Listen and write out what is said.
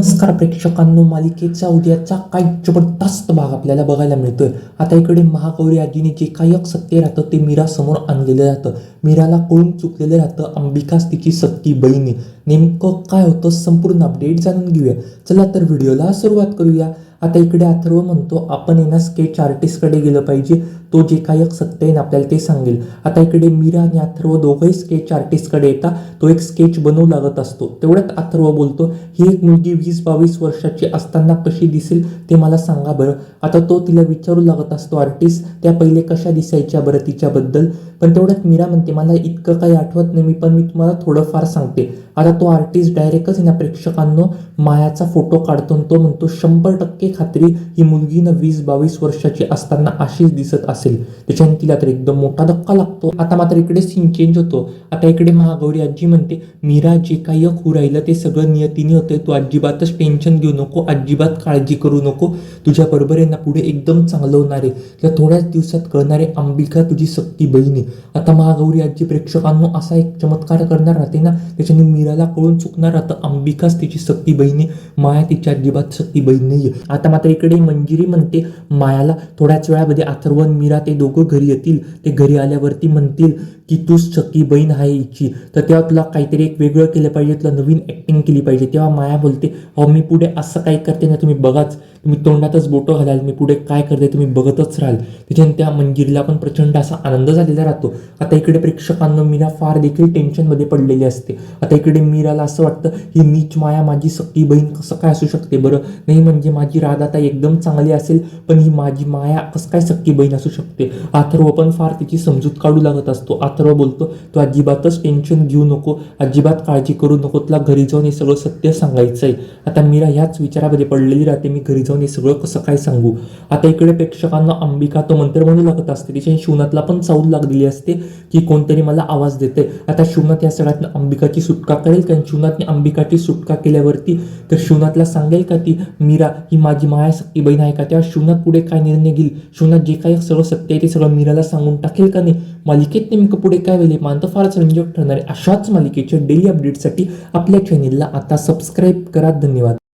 नमस्कार प्रेक्षकांनो मालिकेचा उद्याचा काय जबरदस्त भाग आपल्याला बघायला मिळतोय. आता इकडे महागौरी आजीने जे काही एक सत्य राहतं ते मीरा समोर आणलेलं राहतं. मीराला कळून चुकलेलं राहतं अंबिकाच तिची सक्ती बहिणी. नेमकं काय होतं संपूर्ण अपडेट जाणून घेऊया. चला तर व्हिडिओला सुरुवात करूया. आता इकडे अथर्व म्हणतो आपण आहे स्केच आर्टिस्टकडे गेलं पाहिजे. तो जे काही एक सत्य आहे ना आपल्याला ते सांगेल. आता इकडे मीरा आणि अथर्व दोघंही स्केच आर्टिस्टकडे येतात. तो एक स्केच बनवू लागत असतो. तेवढ्यात अथर्व बोलतो ही एक मुलगी वीस बावीस वर्षाची असताना कशी दिसेल ते मला सांगा बरं. आता तो तिला विचारू लागत असतो आर्टिस्ट त्या पहिले कशा दिसायच्या बरं तिच्याबद्दल? पण तेवढ्यात मीरा म्हणते मला इतकं काही आठवत नाही मी पण मी तुम्हाला थोडंफार सांगते. आता तो आर्टिस्ट डायरेक्टच ना प्रेक्षकांनो मायाचा फोटो काढतो आणि तो म्हणतो शंभर टक्के खात्री ही मुलगी ना वीस बावीस वर्षाची असताना अशीच दिसत असेल. त्याच्याने तिला तर एकदम मोठा धक्का लागतो. आता मात्र इकडे सीन चेंज होतो. आता इकडे महागौरी आजी म्हणते मीरा जे काही अखू राहिलं ते सगळं नियतीने होतंय. तू अजिबातच टेन्शन घेऊ नको. अजिबात काळजी करू नको. तुझ्याबरोबर आहे ना पुढे एकदम चांगलं होणार आहे. तर थोड्याच दिवसात कळणारे अंबिका तुझी सक्ती बहिणी आता महागौरी आजी प्रेक्षकांनो असा एक चमत्कार करणार राहते ना त्याच्याने मीराला कळून चुकणार राहतं. अंबिकाच तिची सक्ती बहिणी माया तिची अजिबात सक्ती बहीण नाही आता मात्र इकडे मंजिरी म्हणते मायाला थोड्याच वेळामध्ये अथर्वन आणि मीरा ते दोघं घरी येतील ते घरी आल्यावरती म्हणतील की तूच सक्की बहीण आहे हिची. तर तेव्हा तुला काहीतरी एक वेगळं केलं पाहिजे तुला नवीन ऍक्टिंग केली पाहिजे. तेव्हा माया बोलते अहो मी पुढे असं काय करते ना तुम्ही बघाच. तुम्ही तोंडातच बोटं घालाल मी पुढे काय करते तुम्ही बघतच राहाल. त्याच्याने त्या मंजिरीला पण प्रचंड असा आनंद झालेला राहतो. आता इकडे प्रेक्षकांना मीरा फार देखील टेन्शनमध्ये पडलेली असते. आता इकडे मीराला असं वाटतं ही नीच माया माझी सक्की बहीण कसं काय असू शकते बरं? नाही म्हणजे माझी राधाता एकदम चांगली असेल पण ही माझी माया कसं काय सक्की बहीण असू शकते? अथर्व पण फार तिची समजूत काढू लागत असतो. अथर्व बोलतो तू अजिबातच टेन्शन घेऊ नको अजिबात काळजी करू नको तुला घरी जाऊन हे सगळं सत्य सांगायचं आहे आता मीरा ह्याच विचारामध्ये पडलेली राहते मी घरी जाऊन हे सगळं कसं काय सांगू? आता इकडे प्रेक्षकांना अंबिका तो मंत्र म्हणू लागत असते तिच्या शिवनाथला पण चावल लागलेली असते की कोणतरी मला आवाज देते आता शिवनाथ या सगळ्यात अंबिकाची सुटका करेल कारण शिवनाथने अंबिकाची सुटका केल्यावरती तर शिवनाथला सांगेल का ती मीरा ही माझी माया सक्ती बहीण आहे का? तेव्हा शिवनाथ पुढे काय निर्णय घेईल? शिवनाथ जे काही सगळं सत्य आहे ते सगळं मीराला सांगून टाकेल का नाही? मालिकेत नेमकं पुढे काय होईल हे मानतं फारच रंजक ठरणार अशाच मालिकेच्या डेली अपडेटसाठी आपल्या चॅनेलला आता सबस्क्राईब करा. धन्यवाद.